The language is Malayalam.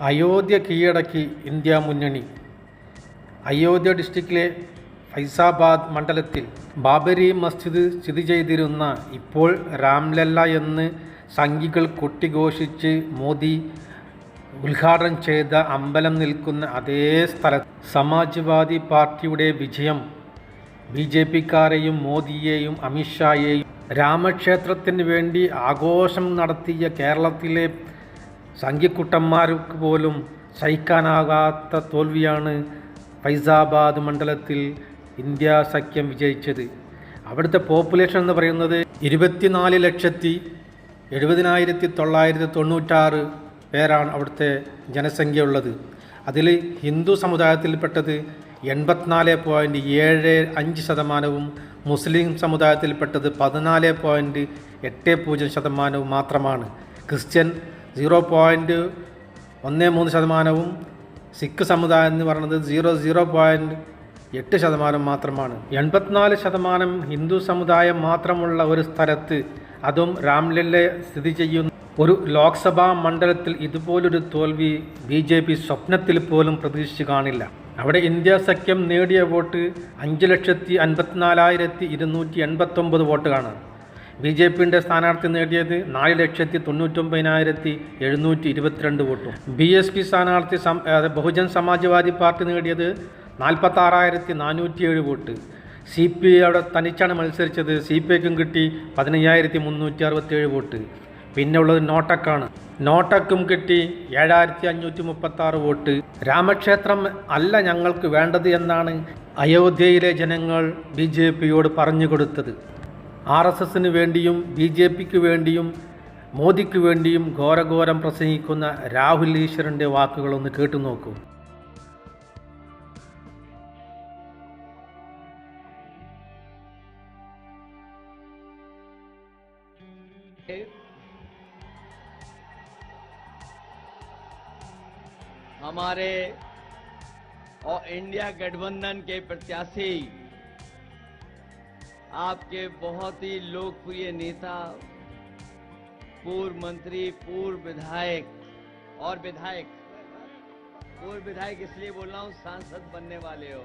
അയോധ്യ കീഴടക്കി ഇന്ത്യ മുന്നണി. അയോധ്യ ഡിസ്ട്രിക്റ്റിലെ ഫൈസാബാദ് മണ്ഡലത്തിൽ ബാബരി മസ്ജിദ് സ്ഥിതി ചെയ്തിരുന്ന ഇപ്പോൾ രാംലല്ല എന്ന് സംഘികൾ കൊട്ടിഘോഷിച്ച് മോദി ഉദ്ഘാടനം ചെയ്ത അമ്പലം നിൽക്കുന്ന അതേ സ്ഥലത്ത് സമാജ്വാദി പാർട്ടിയുടെ വിജയം. ബി ജെ പിക്കാരെയും മോദിയെയും അമിത്ഷായെയും രാമക്ഷേത്രത്തിന് വേണ്ടി ആഘോഷം നടത്തിയ കേരളത്തിലെ സംഘിക്കുട്ടന്മാർക്ക് പോലും സഹിക്കാനാകാത്ത തോൽവിയാണ് ഫൈസാബാദ് മണ്ഡലത്തിൽ ഇന്ത്യ സഖ്യം വിജയിച്ചത്. അവിടുത്തെ പോപ്പുലേഷൻ എന്ന് പറയുന്നത് ഇരുപത്തിനാല് ലക്ഷത്തി എഴുപതിനായിരത്തി തൊള്ളായിരത്തി തൊണ്ണൂറ്റാറ് പേരാണ് അവിടുത്തെ ജനസംഖ്യ ഉള്ളത്. അതിൽ ഹിന്ദു സമുദായത്തിൽപ്പെട്ടത് എൺപത്തിനാല് പോയിന്റ് ഏഴ് അഞ്ച് ശതമാനവും മുസ്ലിം സമുദായത്തിൽപ്പെട്ടത് പതിനാല് പോയിന്റ് എട്ട് പൂജ്യം ശതമാനവും മാത്രമാണ്. ക്രിസ്ത്യൻ സീറോ പോയിന്റ് ഒന്ന് മൂന്ന് ശതമാനവും സിഖ് സമുദായം എന്ന് പറയുന്നത് സീറോ സീറോ പോയിന്റ് എട്ട് ശതമാനം മാത്രമാണ്. എൺപത്തിനാല് ശതമാനം ഹിന്ദു സമുദായം മാത്രമുള്ള ഒരു സ്ഥലത്ത് അതും രാംലല്ലെ സ്ഥിതി ചെയ്യുന്ന ഒരു ലോക്സഭാ മണ്ഡലത്തിൽ ഇതുപോലൊരു തോൽവി ബി ജെ പി സ്വപ്നത്തിൽ പോലും പ്രതീക്ഷിച്ച് കാണില്ല. അവിടെ ഇന്ത്യ സഖ്യം നേടിയ വോട്ട് അഞ്ച് ലക്ഷത്തി അൻപത്തിനാലായിരത്തി ഇരുന്നൂറ്റി എൺപത്തൊമ്പത് വോട്ടുകളാണ്. ബി ജെ പിന്റെ സ്ഥാനാർത്ഥി നേടിയത് നാല് ലക്ഷത്തി തൊണ്ണൂറ്റൊമ്പതിനായിരത്തി എഴുന്നൂറ്റി ഇരുപത്തിരണ്ട് വോട്ടും. ബി എസ് പി സ്ഥാനാർത്ഥി ബഹുജൻ സമാജ്വാദി പാർട്ടി നേടിയത് നാൽപ്പത്താറായിരത്തി നാനൂറ്റി ഏഴ് വോട്ട്. സി പി ഐ അവിടെ തനിച്ചാണ് മത്സരിച്ചത്. സി പി ഐക്കും കിട്ടി പതിനയ്യായിരത്തി മുന്നൂറ്റി അറുപത്തേഴ് വോട്ട്. പിന്നെ ഉള്ളത് നോട്ടക്കാണ്. നോട്ടക്കും കിട്ടി ഏഴായിരത്തി അഞ്ഞൂറ്റി മുപ്പത്തി ആറ് വോട്ട്. രാമക്ഷേത്രം അല്ല ഞങ്ങൾക്ക് വേണ്ടത് എന്നാണ് അയോധ്യയിലെ ജനങ്ങൾ ബി ജെ പിയോട് പറഞ്ഞു കൊടുത്തത്. ആർ എസ് എസിന് വേണ്ടിയും ബി ജെ പിക്ക് വേണ്ടിയും മോദിക്ക് വേണ്ടിയും ഘോരഘോരം പ്രസംഗിക്കുന്ന രാഹുൽ ഈശ്വരൻ്റെ വാക്കുകളൊന്ന് കേട്ടു നോക്കൂ हमारे और इंडिया गठबंधन के प्रत्याशी आपके बहुत ही लोकप्रिय नेता, पूर्व मंत्री, पूर्व विधायक और विधायक। पूर्व विधायक इसलिए बोल रहा हूँ, सांसद बनने वाले हो।